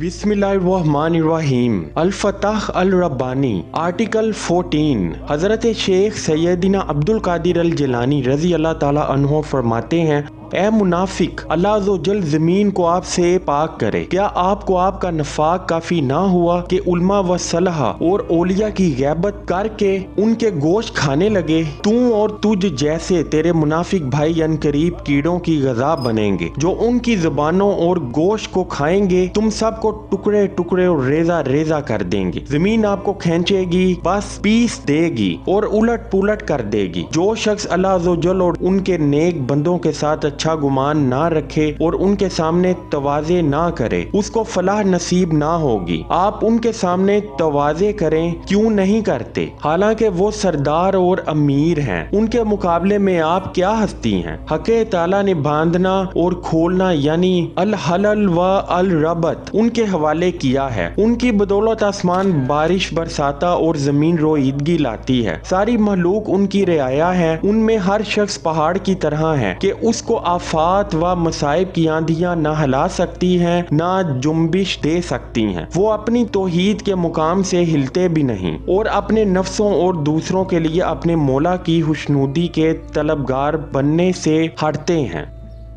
بسم اللہ الرحمن الرحیم۔ الفتح الربانی۔ آرٹیکل 14 حضرت شیخ سیدنا عبد القادر الجلانی رضی اللہ تعالیٰ عنہ فرماتے ہیں اے منافق، اللہ عز و جل زمین کو آپ سے پاک کرے۔ کیا آپ کو آپ کا نفاق کافی نہ ہوا کہ علماء و صلحہ اور اولیاء کی غیبت کر کے ان کے گوشت کھانے لگے؟ تو اور تجھ جیسے تیرے منافق بھائی ان قریب کیڑوں کی غذا بنیں گے۔ جو ان کی زبانوں اور گوشت کو کھائیں گے، تم سب کو ٹکڑے ٹکڑے اور ریزہ ریزہ کر دیں گے۔ زمین آپ کو کھینچے گی، بس پیس دے گی اور الٹ پلٹ کر دے گی۔ جو شخص اللہ عز و جل اور ان کے نیک بندوں کے ساتھ اچھا گمان نہ رکھے اور ان کے سامنے توازے نہ کرے۔ اس کو فلاح نصیب نہ ہوگی۔ آپ ان کے سامنے توازے کریں کیوں نہیں کرتے؟ حالانکہ وہ سردار اور امیر ہیں۔ ان کے مقابلے میں آپ کیا ہستی ہیں؟ حق تعالیٰ نے باندھنا اور کھولنا یعنی الحلل و الربت ان کے حوالے کیا ہے۔ ان کی بدولت آسمان بارش برساتا اور زمین رویدگی لاتی ہے۔ ساری مخلوق ان کی رعایا ہے ان میں ہر شخص پہاڑ کی طرح ہے کہ اس کو آفات و مصائب کی آندیاں نہ ہلا سکتی ہیں، نہ جنبش دے سکتی ہیں۔ وہ اپنی توحید کے مقام سے ہلتے بھی نہیں۔ اور اپنے نفسوں اور دوسروں کے لیے اپنے مولا کی خوشنودی کے طلبگار بننے سے ہٹتے ہیں۔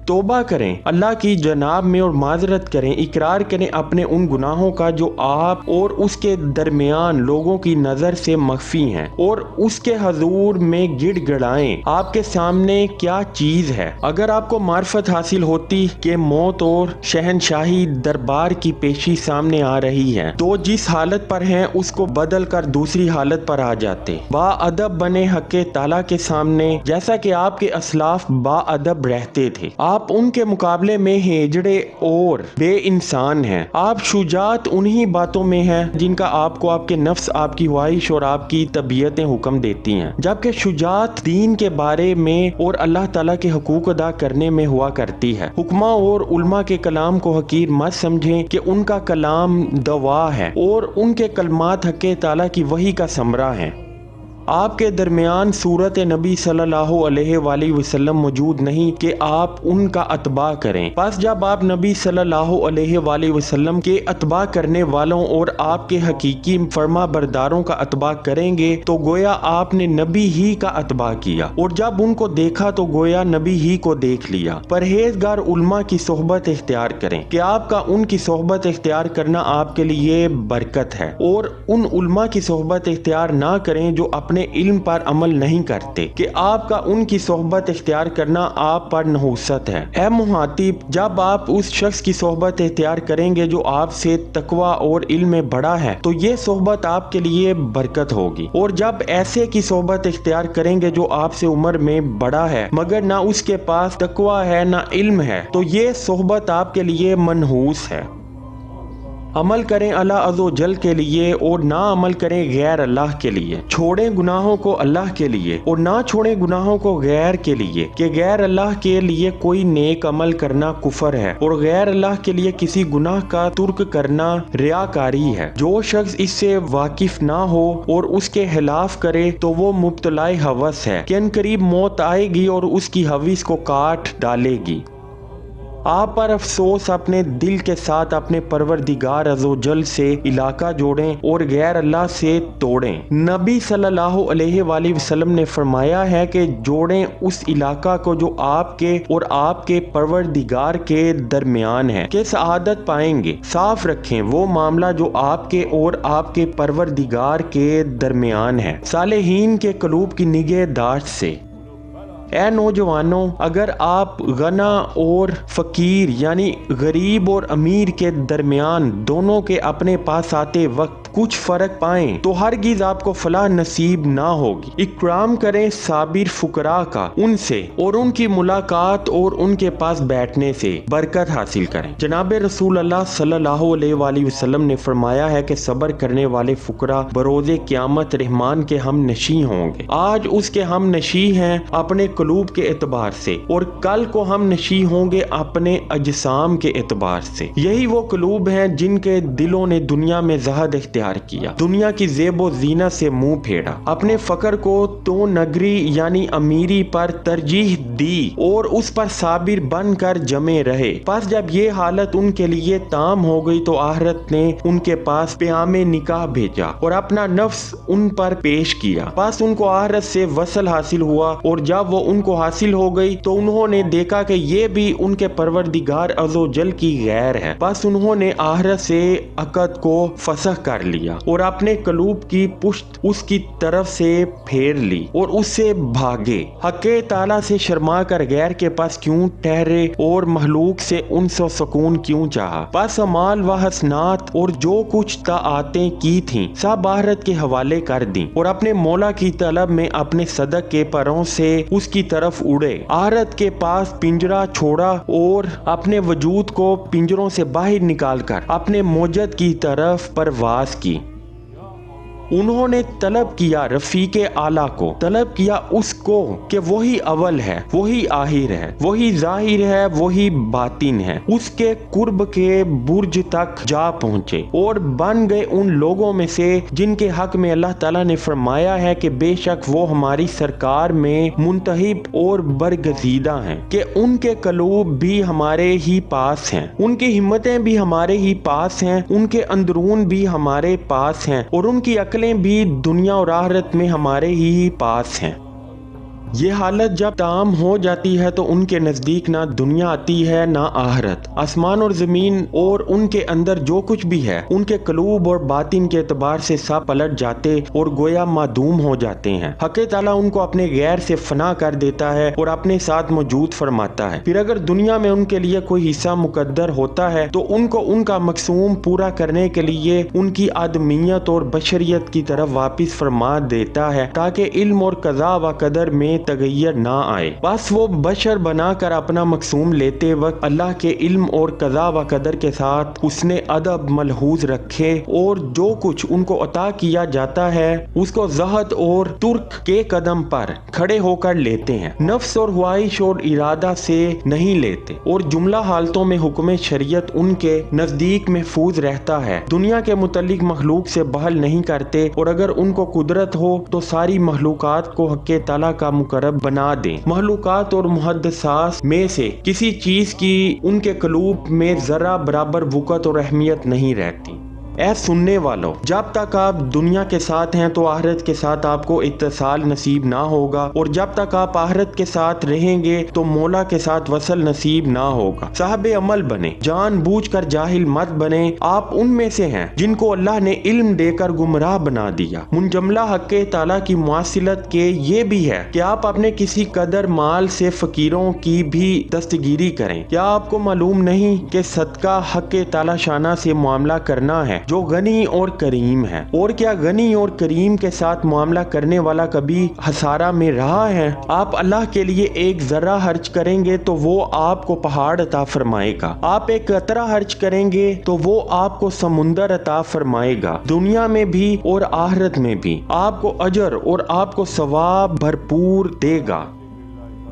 توبہ کریں۔ اللہ کی جناب میں اور معذرت کریں، اقرار کریں اپنے ان گناہوں کا جو آپ اور اس کے درمیان لوگوں کی نظر سے مخفی ہیں اور اس کے حضور میں گڑ گڑائیں۔ آپ کے سامنے کیا چیز ہے؟ اگر آپ کو معرفت حاصل ہوتی کہ موت اور شہنشاہی دربار کی پیشی سامنے آ رہی ہے، تو جس حالت پر ہیں، اس کو بدل کر دوسری حالت پر آ جاتے۔ با ادب بنے حق تعالیٰ کے سامنے، جیسا کہ آپ کے اسلاف با ادب رہتے تھے۔ آپ آپ ان کے مقابلے میں ہیجڑے اور بے انسان ہیں۔ آپ شجاعت انہی باتوں میں ہیں جن کا آپ کو آپ کے نفس، آپ کی خواہش اور آپ کی طبیعتیں حکم دیتی ہیں۔ جبکہ شجاعت دین کے بارے میں اور اللہ تعالیٰ کے حقوق ادا کرنے میں ہوا کرتی ہے۔ حکمہ اور علماء کے کلام کو حقیر مت سمجھیں کہ ان کا کلام دوا ہے اور ان کے کلمات حق تعالیٰ کی وہی کا سمرہ ہیں۔ آپ کے درمیان صورت نبی صلی اللہ علیہ وآلہ وسلم موجود نہیں کہ آپ ان کا اتباع کریں۔ پس جب آپ نبی صلی اللہ علیہ وآلہ وسلم کے اتباع کرنے والوں اور آپ کے حقیقی فرما برداروں کا اتباع کریں گے تو گویا آپ نے نبی ہی کا اتباع کیا۔ اور جب ان کو دیکھا تو گویا نبی ہی کو دیکھ لیا۔ پرہیزگار علماء کی صحبت اختیار کریں کہ آپ کا ان کی صحبت اختیار کرنا آپ کے لیے برکت ہے اور ان علماء کی صحبت اختیار نہ کریں جو اپنے اپنے علم پر عمل نہیں کرتے کہ آپ کا ان کی صحبت اختیار کرنا آپ پر نحوست ہے۔ اے محاطب جب آپ اس شخص کی صحبت اختیار کریں گے جو آپ سے تقوی اور علم میں بڑا ہے، تو یہ صحبت آپ کے لیے برکت ہوگی۔ اور جب ایسے کی صحبت اختیار کریں گے جو آپ سے عمر میں بڑا ہے، مگر نہ اس کے پاس تقوی ہے، نہ علم ہے، تو یہ صحبت آپ کے لیے منحوس ہے۔ عمل کریں اللہ عز و جل کے لیے اور نہ عمل کریں غیر اللہ کے لیے۔ چھوڑیں گناہوں کو اللہ کے لیے اور نہ چھوڑیں گناہوں کو غیر کے لیے کہ غیر اللہ کے لیے کوئی نیک عمل کرنا کفر ہے اور غیر اللہ کے لیے کسی گناہ کا ترک کرنا ریاکاری ہے۔ جو شخص اس سے واقف نہ ہو اور اس کے خلاف کرے تو وہ مبتلا حوث ہے۔ کہ ان قریب موت آئے گی اور اس کی حوث کو کاٹ ڈالے گی۔ آپ پر افسوس اپنے دل کے ساتھ اپنے پروردگار عز جل سے علاقہ جوڑیں اور غیر اللہ سے توڑیں۔ نبی صلی اللہ علیہ وآلہ وسلم نے فرمایا ہے کہ جوڑیں اس علاقہ کو جو آپ کے اور آپ کے پروردگار کے درمیان ہے۔ کہ سعادت پائیں گے۔ صاف رکھیں۔ وہ معاملہ جو آپ کے اور آپ کے پروردگار کے درمیان ہے۔ صالحین کے قلوب کی نگہ داشت سے۔ اے نوجوانوں، اگر آپ غنا اور فقیر یعنی غریب اور امیر کے درمیان دونوں کے اپنے پاس آتے وقت کچھ فرق پائیں تو ہرگز آپ کو فلاح نصیب نہ ہوگی۔ اکرام کریں صابر فکرا کا، ان سے اور ان کی ملاقات اور ان کے پاس بیٹھنے سے برکت حاصل کریں۔ جناب رسول اللہ صلی اللہ علیہ وآلہ وسلم نے فرمایا ہے کہ صبر کرنے والے فکرا بروز قیامت رحمان کے ہم نشی ہوں گے۔ آج اس کے ہم نشی ہیں اپنے قلوب کے اعتبار سے اور کل کو ہم نشی ہوں گے اپنے اجسام کے اعتبار سے۔ یہی وہ قلوب ہیں جن کے دلوں نے دنیا میں زہد اختیار اختیار کیا۔ دنیا کی زیب و زینت سے منہ پھیڑا اپنے فقر کو تو نگری یعنی امیری پر ترجیح دی اور اس پر صابر بن کر جمے رہے۔ پس جب یہ حالت ان کے لیے تام ہو گئی تو آہرت نے ان کے پاس پیام نکاح بھیجا اور اپنا نفس ان پر پیش کیا۔ پس ان کو آہرت سے وصل حاصل ہوا اور جب وہ ان کو حاصل ہو گئی تو انہوں نے دیکھا کہ یہ بھی ان کے پروردگار عزو جل کی غیر ہے پس انہوں نے آہرت سے عقد کو فسخ کر لیا اور اپنے قلوب کی پشت اس کی طرف سے پھیر لی اور اس سے بھاگے۔ حق تعالیٰ سے شرما کر غیر کے پاس کیوں ٹھہرے اور محلوق سے ان سے سکون کیوں چاہا؟ پس امال و حسنات اور جو کچھ تا کی تھیں، سب آہرت کے حوالے کر دیں اور اپنے مولا کی طلب میں اپنے صدق کے پروں سے اس کی طرف اڑے۔ آہرت کے پاس پنجرا چھوڑا اور اپنے وجود کو پنجروں سے باہر نکال کر اپنے موجد کی طرف پرواز کی انہوں نے طلب کیا رفیق اعلیٰ کو، طلب کیا اس کو کہ وہی اول ہے، وہی آہر ہے، وہی ظاہر ہے، وہی باطن ہے۔ اس کے قرب کے برج تک جا پہنچے اور بن گئے ان لوگوں میں سے جن کے حق میں اللہ تعالیٰ نے فرمایا ہے کہ بے شک وہ ہماری سرکار میں منتحب اور برگزیدہ ہیں، کہ ان کے قلوب بھی ہمارے ہی پاس ہیں۔ ان کی ہمتیں بھی ہمارے ہی پاس ہیں، ان کے اندرون بھی ہمارے پاس ہیں اور ان کی عقل بھی دنیا اور آہرت میں ہمارے ہی پاس ہیں۔ یہ حالت جب تام ہو جاتی ہے تو ان کے نزدیک نہ دنیا آتی ہے نہ آہرت آسمان اور زمین اور ان کے اندر جو کچھ بھی ہے، ان کے قلوب اور باطن کے اعتبار سے سا پلٹ جاتے اور گویا معدوم ہو جاتے ہیں۔ حق تعالیٰ ان کو اپنے غیر سے فنا کر دیتا ہے اور اپنے ساتھ موجود فرماتا ہے۔ پھر اگر دنیا میں ان کے لیے کوئی حصہ مقدر ہوتا ہے، تو ان کو ان کا مقصوم پورا کرنے کے لیے ان کی آدمیت اور بشریت کی طرف واپس فرما دیتا ہے تاکہ علم اور قضاء و قدر میں تغیر نہ آئے۔ بس وہ بشر بنا کر اپنا مقصوم لیتے وقت اللہ کے علم اور قضا و قدر کے ساتھ اس نے ادب ملحوظ رکھے اور جو کچھ ان کو عطا کیا جاتا ہے، اس کو زہد اور ترک کے قدم پر کھڑے ہو کر لیتے ہیں۔ نفس اور خواہش اور ارادہ سے نہیں لیتے۔ اور جملہ حالتوں میں حکم شریعت ان کے نزدیک محفوظ رہتا ہے۔ دنیا کے متعلق مخلوق سے بحل نہیں کرتے اور اگر ان کو قدرت ہو تو ساری مخلوقات کو حق تعالیٰ کا مقرب بنا دیں۔ محلوقات اور محدثات میں سے کسی چیز کی ان کے قلوب میں ذرا برابر وقت اور اہمیت نہیں رہتی۔ اے سننے والوں جب تک آپ دنیا کے ساتھ ہیں تو آہرت کے ساتھ آپ کو اتصال نصیب نہ ہوگا، اور جب تک آپ آہرت کے ساتھ رہیں گے تو مولا کے ساتھ وصل نصیب نہ ہوگا۔ صاحب عمل بنے جان بوجھ کر جاہل مت بنے آپ ان میں سے ہیں جن کو اللہ نے علم دے کر گمراہ بنا دیا۔ منجملہ حق تعالیٰ کی مواصلت کے یہ بھی ہے کہ آپ اپنے کسی قدر مال سے فقیروں کی بھی دستگیری کریں۔ کیا آپ کو معلوم نہیں کہ صدقہ حق تعالیٰ شانہ سے معاملہ کرنا ہے؟ جو غنی اور کریم ہے اور کیا غنی اور کریم کے ساتھ معاملہ کرنے والا کبھی ہسارا میں رہا ہے؟ آپ اللہ کے لیے ایک ذرہ حرچ کریں گے تو وہ آپ کو پہاڑ عطا فرمائے گا۔ آپ ایک قطرہ حرچ کریں گے تو وہ آپ کو سمندر عطا فرمائے گا۔ دنیا میں بھی اور آہرت میں بھی۔ آپ کو اجر اور آپ کو ثواب بھرپور دے گا۔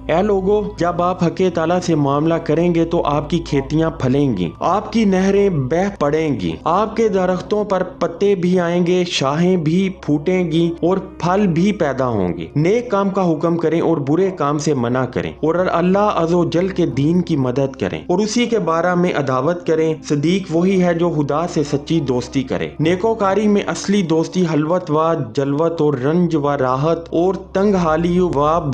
اے لوگو، جب آپ حق تعالیٰ سے معاملہ کریں گے تو آپ کی کھیتیاں پھلیں گی، آپ کی نہریں بہ پڑیں گی، آپ کے درختوں پر پتے بھی آئیں گے، شاہیں بھی پھوٹیں گی اور پھل بھی پیدا ہوں گی نیک کام کا حکم کریں اور برے کام سے منع کریں اور اللہ عز و جل کے دین کی مدد کریں اور اسی کے بارہ میں عداوت کریں۔ صدیق وہی ہے جو خدا سے سچی دوستی کرے۔ نیکوکاری میں اصلی دوستی حلوت و جلوت اور رنج و راحت اور تنگ حالی و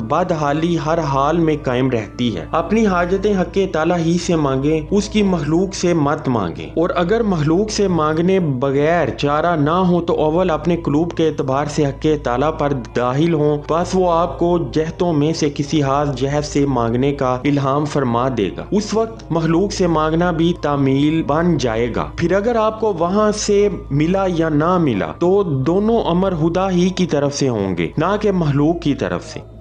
بد حالی ہر حال حال میں قائم رہتی ہے۔ اپنی حاجتیں حق تعالیٰ ہی سے مانگیں، اس کی مخلوق سے مت مانگیں۔ اور اگر مخلوق سے مانگنے بغیر چارہ نہ ہو تو اول اپنے قلوب کے اعتبار سے حق تعالیٰ پر داخل ہوں۔ بس وہ آپ کو جہتوں میں سے کسی ہاتھ جہت سے مانگنے کا الہام فرما دے گا۔ اس وقت مخلوق سے مانگنا بھی تعمیل بن جائے گا۔ پھر اگر آپ کو وہاں سے ملا یا نہ ملا تو دونوں امر خدا ہی کی طرف سے ہوں گے، نہ کہ مخلوق کی طرف سے۔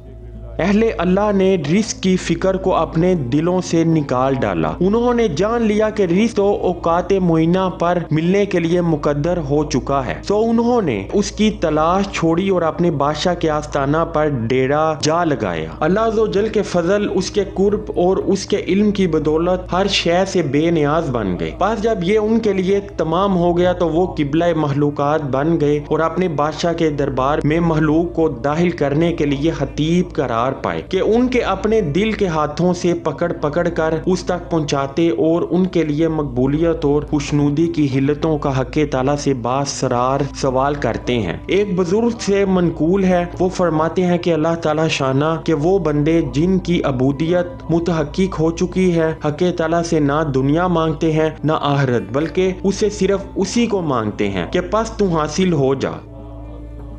اہل اللہ نے رزق کی فکر کو اپنے دلوں سے نکال ڈالا۔ انہوں نے جان لیا کہ رزق تو اوقات معینہ پر ملنے کے لیے مقدر ہو چکا ہے۔ سو انہوں نے اس کی تلاش چھوڑی اور اپنے بادشاہ کے آستانہ پر ڈیرا جا لگایا۔ اللہ عز و جل کے فضل اس کے قرب اور اس کے علم کی بدولت ہر شے سے بے نیاز بن گئے۔ پاس جب یہ ان کے لیے تمام ہو گیا تو وہ قبلہ محلوقات بن گئے اور اپنے بادشاہ کے دربار میں محلوق کو داخل کرنے کے لیے حتیب قرار پائے کہ ان کے اپنے دل کے ہاتھوں سے پکڑ پکڑ کر اس تک پہنچاتے اور ان کے لیے مقبولیت اور خوشنودی کی حلتوں کا حق تعالیٰ سے باسرار سوال کرتے ہیں۔ ایک بزرگ سے منقول ہے، وہ فرماتے ہیں کہ اللہ تعالیٰ شانہ کہ وہ بندے جن کی عبودیت متحقق ہو چکی ہے، حق تعالیٰ سے نہ دنیا مانگتے ہیں، نہ آہرت بلکہ اسے صرف اسی کو مانگتے ہیں کہ پس تو حاصل ہو جا۔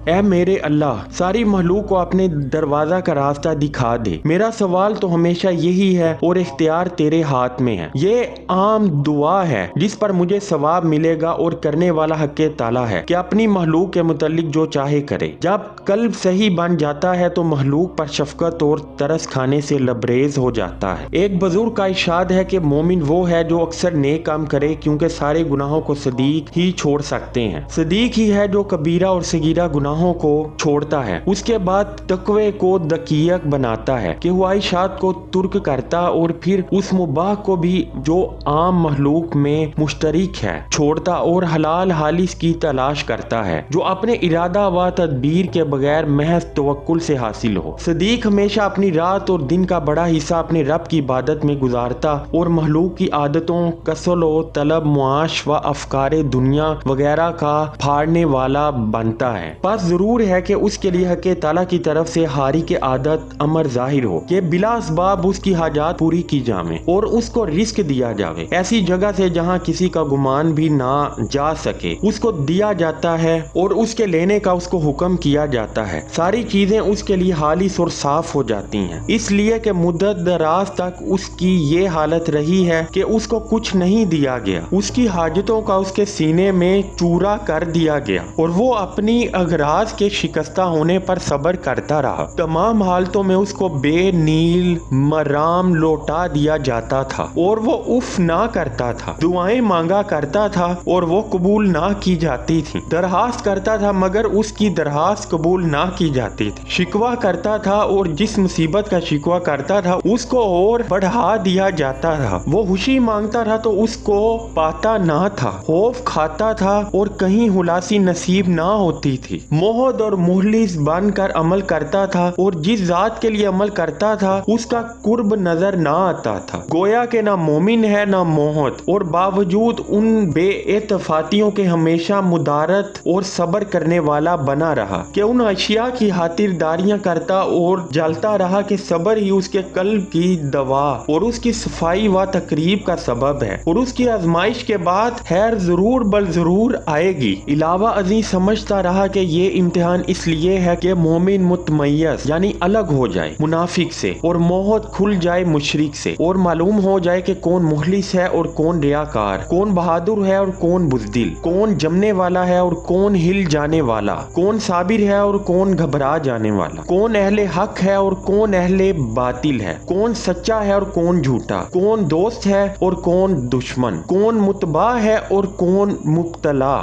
اے میرے اللہ، ساری مخلوق کو اپنے دروازہ کا راستہ دکھا دے۔ میرا سوال تو ہمیشہ یہی ہے اور اختیار تیرے ہاتھ میں ہے۔ یہ عام دعا ہے جس پر مجھے ثواب ملے گا اور کرنے والا حق تعالیٰ ہے۔ کہ اپنی مخلوق کے متعلق جو چاہے کرے۔ جب قلب صحیح بن جاتا ہے تو مخلوق پر شفقت اور ترس کھانے سے لبریز ہو جاتا ہے۔ ایک بزرگ کا اشاد ہے کہ مومن وہ ہے جو اکثر نیک کام کرے کیونکہ سارے گناہوں کو صدیق ہی چھوڑ سکتے ہیں۔ صدیق ہی ہے جو کبیرہ اور سگیرہ گناہ گناہوں کو چھوڑتا ہے۔ اس کے بعد تقوی کو دقیق بناتا ہے کہ خواہشات کو ترک کرتا اور پھر اس مباح کو بھی جو عام محلوق میں مشترک ہے، چھوڑتا اور حلال حالس کی تلاش کرتا ہے، جو اپنے ارادہ و تدبیر کے بغیر محض توکل سے حاصل ہو۔ صدیق ہمیشہ اپنی رات اور دن کا بڑا حصہ اپنے رب کی عبادت میں گزارتا اور محلوق کی عادتوں، کسل و طلب، معاش و افکار دنیا وغیرہ کا پھاڑنے والا بنتا ہے۔ پس ضرور ہے کہ اس کے لیے حق تعالیٰ کی طرف سے ہاری کے عادت امر ظاہر ہو کہ بلا اسباب اس کی حاجات پوری کی جامے اور اس کو رزق دیا جاوے۔ ایسی جگہ سے جہاں کسی کا گمان بھی نہ جا سکے، اس کو دیا جاتا ہے اور اس کے لینے کا اس کو حکم کیا جاتا ہے۔ ساری چیزیں اس کے لیے حالث اور صاف ہو جاتی ہیں۔ اس لیے کہ مدت دراز تک اس کی یہ حالت رہی ہے کہ اس کو کچھ نہیں دیا گیا۔ اس کی حاجتوں کا اس کے سینے میں چورا کر دیا گیا اور وہ اپنی اغراض کے شکستہ ہونے پر صبر کرتا رہا۔ تمام حالتوں میں اس کو بے نیل، مرام لوٹا دیا جاتا تھا اور وہ اف نہ کرتا تھا۔ دعائیں مانگا کرتا تھا اور وہ قبول نہ کی جاتی تھی۔ درخواست کرتا تھا مگر اس کی درخواست قبول نہ کی جاتی تھی۔ شکوا کرتا تھا اور جس مصیبت کا شکوا کرتا تھا اس کو اور بڑھا دیا جاتا تھا۔ وہ خوشی مانگتا تھا تو اس کو پاتا نہ تھا۔ خوف کھاتا تھا اور کہیں ہلاسی نصیب نہ ہوتی تھی۔ محد اور محلس بن کر عمل کرتا تھا اور جس ذات کے لیے عمل کرتا تھا، اس کا قرب نظر نہ آتا تھا۔ گویا کہ نہ مومن ہے نہ موہد، اور باوجود ان بے اتفاقیوں کے ہمیشہ مدارت اور صبر کرنے والا بنا رہا، کہ ان اشیاء کی خاطر داریاں کرتا اور جلتا رہا کہ صبر ہی اس کے قلب کی دوا اور اس کی صفائی و تقریب کا سبب ہے۔ اور اس کی آزمائش کے بعد خیر ضرور بل ضرور آئے گی۔ علاوہ ازیں سمجھتا رہا کہ یہ امتحان اس لیے ہے کہ مومن متمیز یعنی الگ ہو جائے، منافق سے، اور موہد کھل جائے مشرق سے، اور معلوم ہو جائے کہ کون مخلص ہے اور کون ریاکار، کون بہادر ہے اور کون بزدل، کون جمنے والا ہے اور کون ہل جانے والا، کون صابر ہے اور کون گھبرا جانے والا، کون اہل حق ہے اور کون اہل باطل ہے، کون سچا ہے اور کون جھوٹا، کون دوست ہے اور کون دشمن، کون متباع ہے اور کون مبتلا۔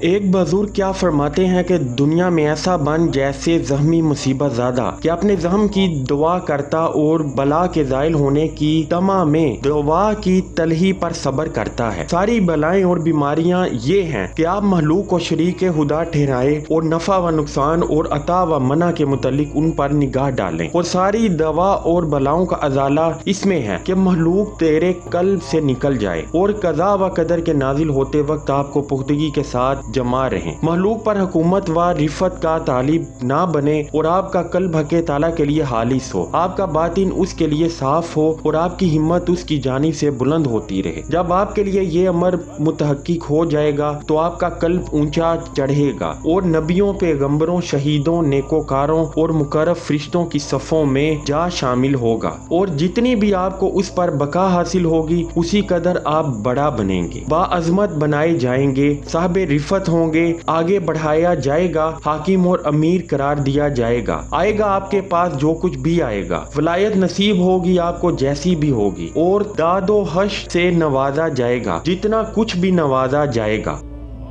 ایک بزرگ کیا فرماتے ہیں کہ دنیا میں ایسا بن جیسے زخمی مصیبت زیادہ کہ اپنے زخم کی دعا کرتا اور بلا کے زائل ہونے کی تما میں دعا کی تلہی پر صبر کرتا ہے۔ ساری بلائیں اور بیماریاں یہ ہیں کہ آپ محلوق کو شریک خدا ٹھہرائے اور نفع و نقصان اور عطا و منع کے متعلق ان پر نگاہ ڈالیں۔ اور ساری دوا اور بلاؤں کا ازالہ اس میں ہے کہ محلوق تیرے قلب سے نکل جائے اور قضا و قدر کے نازل ہوتے وقت آپ کو پختگی کے ساتھ جمع رہیں محلوق پر حکومت و رفت کا طالب نہ بنے اور آپ کا قلب حق تعالیٰ کے لیے حالث ہو۔ آپ کا باطن اس کے لیے صاف ہو اور آپ کی ہمت اس کی جانب سے بلند ہوتی رہے۔ جب آپ کے لیے یہ امر متحقق ہو جائے گا تو آپ کا قلب اونچا چڑھے گا اور نبیوں، پیغمبروں، شہیدوں، نیکوکاروں اور مقرب فرشتوں کی صفوں میں جا شامل ہوگا اور جتنی بھی آپ کو اس پر بقا حاصل ہوگی، اسی قدر آپ بڑا بنیں گے۔ با عظمت بنائے جائیں گے۔ صاحب رفت معرفت ہوں گے، آگے بڑھایا جائے گا، حاکم اور امیر قرار دیا جائے گا۔ آئے گا آپ کے پاس جو کچھ بھی آئے گا۔ ولایت نصیب ہوگی آپ کو جیسی بھی ہوگی۔ اور داد و حش سے نوازا جائے گا، جتنا کچھ بھی نوازا جائے گا۔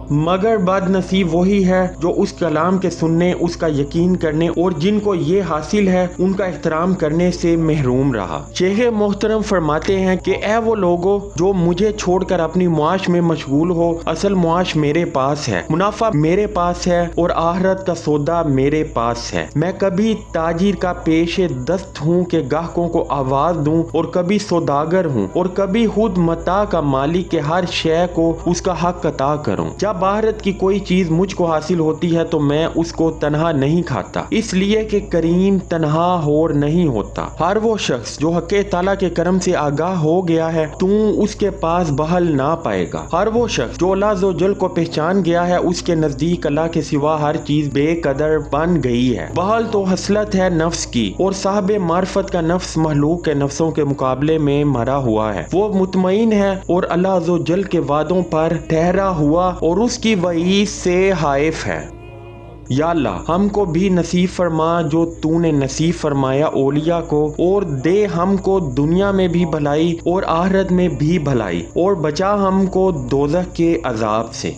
مگر بد نصیب وہی ہے جو اس کلام کے سننے، اس کا یقین کرنے اور جن کو یہ حاصل ہے، ان کا احترام کرنے سے محروم رہا۔ شیخ محترم فرماتے ہیں کہ، اے وہ لوگوں جو مجھے چھوڑ کر اپنی معاش میں مشغول ہو، اصل معاش میرے پاس ہے۔ منافع میرے پاس ہے اور آہرت کا سودا میرے پاس ہے۔ میں کبھی تاجر کا پیش دست ہوں کہ گاہکوں کو آواز دوں اور کبھی سوداگر ہوں اور کبھی خود متا کا مالک کے ہر شے کو اس کا حق عطا کروں۔ جب بھارت کی کوئی چیز مجھ کو حاصل ہوتی ہے تو میں اس کو تنہا نہیں کھاتا۔ اس لیے کہ کریم تنہا ہور نہیں ہوتا۔ ہر وہ شخص جو حق تعالیٰ کے کرم سے آگاہ ہو گیا ہے تو اس کے پاس بحل نہ پائے گا۔ ہر وہ شخص جو اللہ و جل کو پہچان گیا ہے، اس کے نزدیک اللہ کے سوا ہر چیز بے قدر بن گئی ہے۔ بحل تو حسلت ہے نفس کی، اور صاحب معرفت کا نفس محلوق کے نفسوں کے مقابلے میں مرا ہوا ہے۔ وہ مطمئن ہے اور اللہ و جل کے وعدوں پر ٹھہرا ہوا اور اس کی وعید سے حائف ہے یا اللہ، ہم کو بھی نصیب فرما جو تو نے نصیب فرمایا اولیاء کو، اور دے ہم کو دنیا میں بھی بھلائی اور آہرت میں بھی بھلائی، اور بچا ہم کو دوزہ کے عذاب سے۔